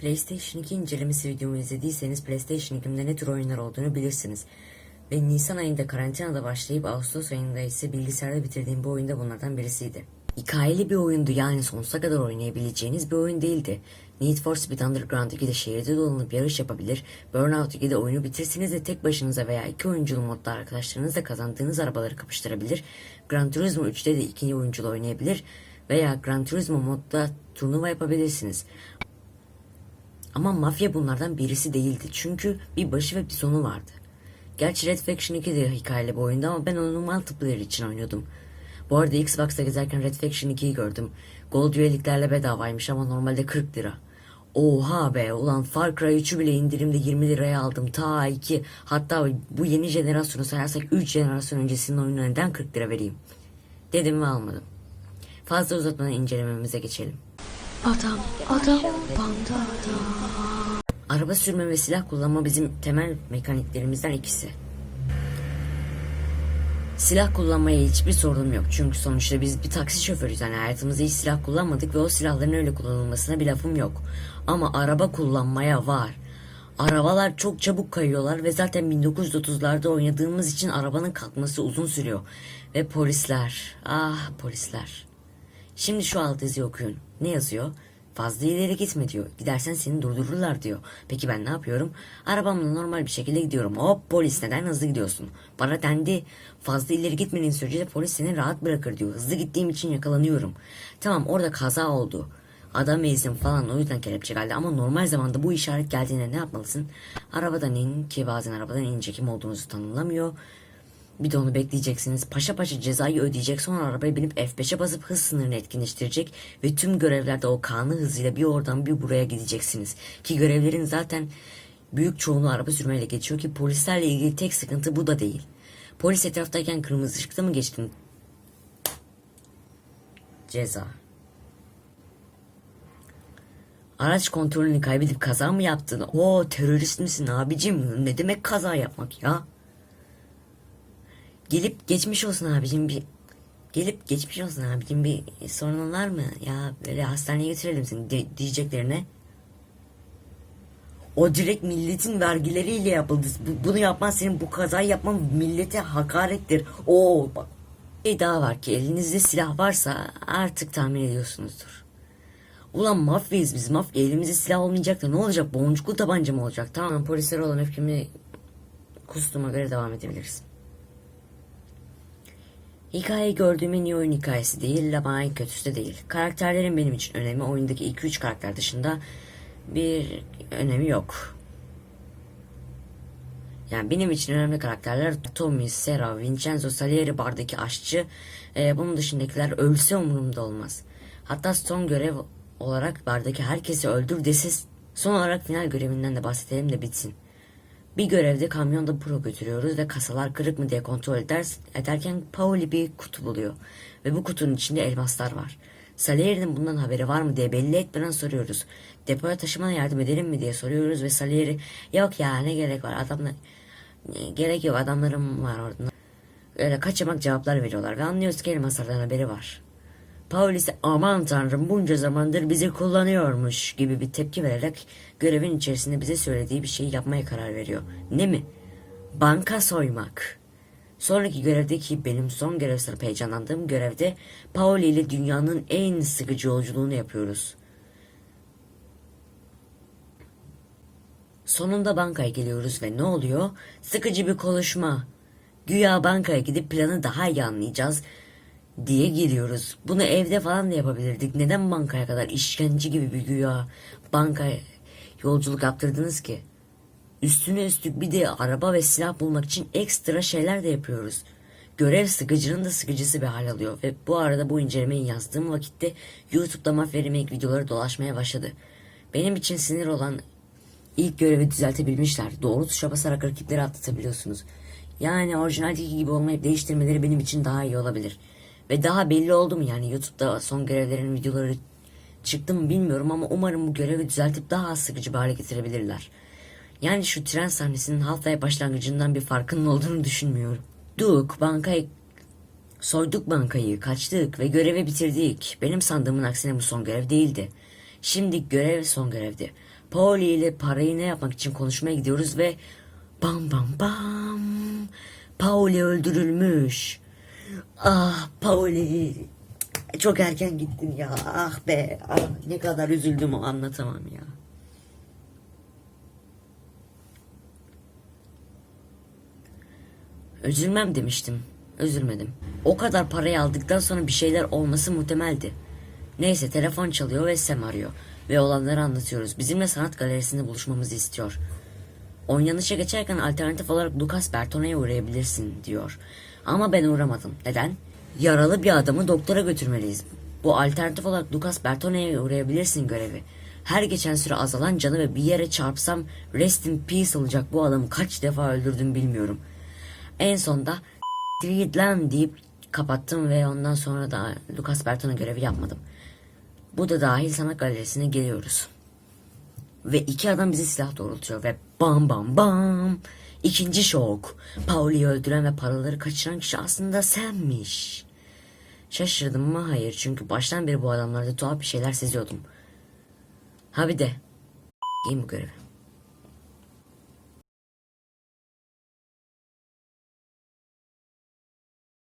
PlayStation 2 incelemesi videomu izlediyseniz PlayStation 2'mde ne tür oyunlar olduğunu bilirsiniz. Ve Nisan ayında karantinada başlayıp Ağustos ayında ise bilgisayarda bitirdiğim bu oyunda bunlardan birisiydi. Hikayeli bir oyundu yani sonsuza kadar oynayabileceğiniz bir oyun değildi. Need for Speed Underground 2'de şehirde dolanıp yarış yapabilir, Burnout 2'de oyunu bitirseniz de tek başınıza veya iki oyunculu modda arkadaşlarınızla kazandığınız arabaları kapıştırabilir, Gran Turismo 3'te de ikinci oyunculu oynayabilir veya Gran Turismo modda turnuva yapabilirsiniz. Ama mafya bunlardan birisi değildi. Çünkü bir başı ve bir sonu vardı. Gerçi Red Faction 2 de hikayeli bir oyundu ama ben onu multiplayer için oynuyordum. Bu arada Xbox'ta gezerken Red Faction 2'yi gördüm. Gold üyeliklerle bedavaymış ama normalde 40 lira. Oha be ulan Far Cry 3'ü bile indirimde 20 liraya aldım. Ta 2 hatta bu yeni jenerasyonu sayarsak 3 jenerasyon öncesinin oyununa neden 40 lira vereyim? Dedim ve almadım. Fazla uzatmadan incelememize geçelim. Adam, adam, panda adam. Araba sürme ve silah kullanma bizim temel mekaniklerimizden ikisi. Silah kullanmaya hiçbir sorunum yok. Çünkü sonuçta biz bir taksi şoförüyüz. Yani hayatımızda hiç silah kullanmadık ve o silahların öyle kullanılmasına bir lafım yok. Ama araba kullanmaya var. Arabalar çok çabuk kayıyorlar ve zaten 1930'larda oynadığımız için arabanın kalkması uzun sürüyor. Ve polisler, ah polisler. Şimdi şu alt yazıyı okuyun. Ne yazıyor? Fazla ileri gitme diyor. Gidersen seni durdururlar diyor. Peki ben ne yapıyorum? Arabamla normal bir şekilde gidiyorum. Hop polis neden hızlı gidiyorsun? Bana dendi. Fazla ileri gitmediğin sürece polis seni rahat bırakır diyor. Hızlı gittiğim için yakalanıyorum. Tamam orada kaza oldu. Adam ezdim falan o yüzden kelepçe geldi ama normal zamanda bu işaret geldiğinde ne yapmalısın? Arabadan in ki bazen arabadan inince kim olduğunuzu tanımlamıyor. Bir de onu bekleyeceksiniz. Paşa paşa cezayı ödeyecek. Sonra arabaya binip F5'e basıp hız sınırını etkinleştirecek. Ve tüm görevlerde o kanlı hızıyla bir oradan bir buraya gideceksiniz. Ki görevlerin zaten büyük çoğunluğu araba sürmeyle geçiyor ki polislerle ilgili tek sıkıntı bu da değil. Polis etraftayken kırmızı ışıkta mı geçtin? Ceza. Araç kontrolünü kaybedip kaza mı yaptın? Oo terörist misin abicim? Ne demek kaza yapmak ya? Gelip geçmiş olsun abicim bir gelip geçmiş olsun abicim bir sorunun var mı? Ya böyle hastaneye götürelim seni de- diyeceklerine. O direkt milletin vergileriyle yapıldı. Bu- Bunu yapman senin bu kazayı yapman millete hakarettir. Oo bak. Bir daha var ki elinizde silah varsa artık tahmin ediyorsunuzdur. Ulan mafyayız biz mafya elimizde silah olmayacak da ne olacak boncuklu tabanca mı olacak? Tamam polislere olan öfkemi kustuğuma göre devam edebiliriz. Hikaye gördüğüm en iyi oyun hikayesi değil ama en kötüsü de değil. Karakterlerin benim için önemi oyundaki 2-3 karakter dışında bir önemi yok. Yani benim için önemli karakterler Tommy, Sarah, Vincenzo, Salieri bardaki aşçı. Ee, bunun dışındakiler ölse umurumda olmaz. Hatta son görev olarak bardaki herkesi öldür dese son olarak final görevinden de bahsedelim de bitsin. Bir görevde kamyonda pro götürüyoruz ve kasalar kırık mı diye kontrol eder, ederken Pauli bir kutu buluyor. Ve bu kutunun içinde elmaslar var. Salieri'nin bundan haberi var mı diye belli etmeden soruyoruz. Depoya taşımana yardım edelim mi diye soruyoruz ve Salieri yok ya ne gerek var adamlar "Ne, gerek yok adamlarım var orada. Öyle kaçamak cevaplar veriyorlar ve anlıyoruz ki elmaslardan haberi var. Paul ise aman tanrım bunca zamandır bizi kullanıyormuş gibi bir tepki vererek görevin içerisinde bize söylediği bir şeyi yapmaya karar veriyor. Ne mi? Banka soymak. Sonraki görevdeki benim son görev sırası heyecanlandığım görevde Pauli ile dünyanın en sıkıcı yolculuğunu yapıyoruz. Sonunda bankaya geliyoruz ve ne oluyor? Sıkıcı bir konuşma. Güya bankaya gidip planı daha iyi anlayacağız diye giriyoruz. Bunu evde falan da yapabilirdik. Neden bankaya kadar işkence gibi bir güya banka yolculuk yaptırdınız ki? Üstüne üstlük bir de araba ve silah bulmak için ekstra şeyler de yapıyoruz. Görev sıkıcının da sıkıcısı bir hal alıyor ve bu arada bu incelemeyi yazdığım vakitte YouTube'da mafya remake videoları dolaşmaya başladı. Benim için sinir olan ilk görevi düzeltebilmişler. Doğru tuşa basarak rakipleri atlatabiliyorsunuz. Yani orijinaldeki gibi olmayıp değiştirmeleri benim için daha iyi olabilir. Ve daha belli oldu mu yani YouTube'da son görevlerin videoları çıktı mı bilmiyorum ama umarım bu görevi düzeltip daha az sıkıcı bir hale getirebilirler. Yani şu tren sahnesinin Half-Life başlangıcından bir farkının olduğunu düşünmüyorum. Duk bankayı soyduk bankayı, kaçtık ve görevi bitirdik. Benim sandığımın aksine bu son görev değildi. Şimdi görev son görevdi. Pauli ile parayı ne yapmak için konuşmaya gidiyoruz ve bam bam bam Pauli öldürülmüş. Ah Pauli çok erken gittin ya ah be ah, ne kadar üzüldüm o anlatamam ya. Üzülmem demiştim. Üzülmedim. O kadar parayı aldıktan sonra bir şeyler olması muhtemeldi. Neyse telefon çalıyor ve Sam arıyor. Ve olanları anlatıyoruz. Bizimle sanat galerisinde buluşmamızı istiyor. Oynanışa geçerken alternatif olarak Lucas Bertona'ya uğrayabilirsin diyor. Ama ben uğramadım. Neden? Yaralı bir adamı doktora götürmeliyiz. Bu alternatif olarak Lucas Bertona'ya uğrayabilirsin görevi. Her geçen süre azalan canı ve bir yere çarpsam rest in peace olacak bu adamı kaç defa öldürdüm bilmiyorum. En sonda git lan deyip kapattım ve ondan sonra da Lucas Bertona görevi yapmadım. Bu da dahil sanat galerisine geliyoruz. Ve iki adam bizi silah doğrultuyor ve bam bam bam. İkinci şok. Pauli'yi öldüren ve paraları kaçıran kişi aslında senmiş. Şaşırdım mı? Hayır. Çünkü baştan beri bu adamlarda tuhaf bir şeyler seziyordum. Ha bir de. İyi bu görevi.